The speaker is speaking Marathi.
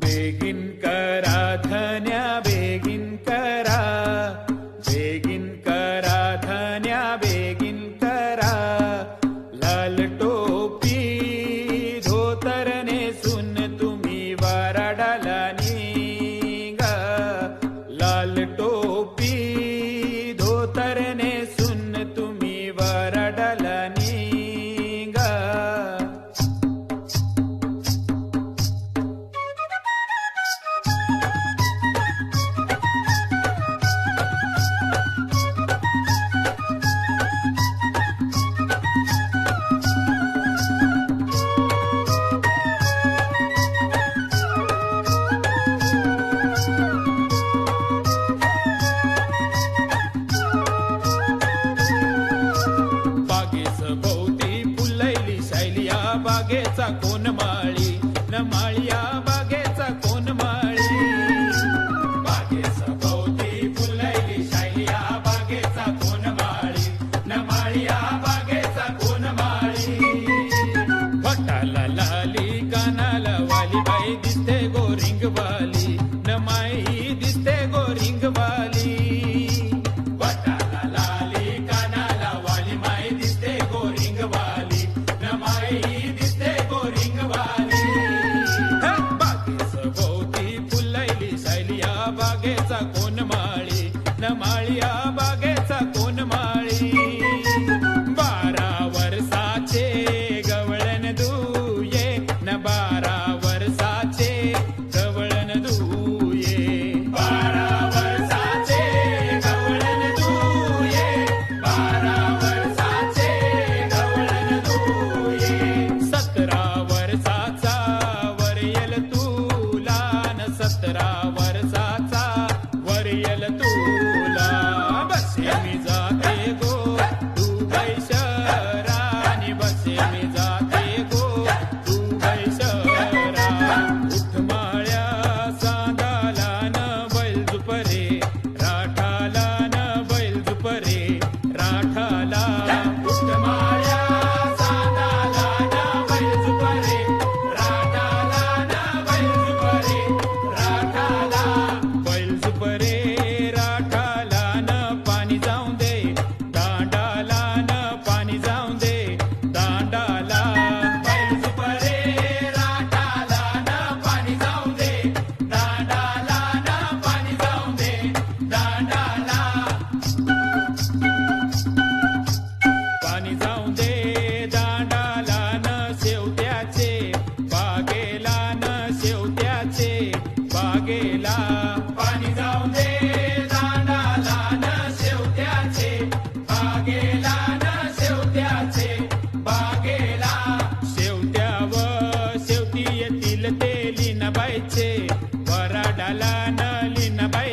Begin Karadhanya. बागेचा कोण माळी? न बागेचा कोण माळी? भोवती फुलैली शैलिया बागेचा माळी? न बागेचा कोण लाली कानाला वाली Demi వరడల నలినబై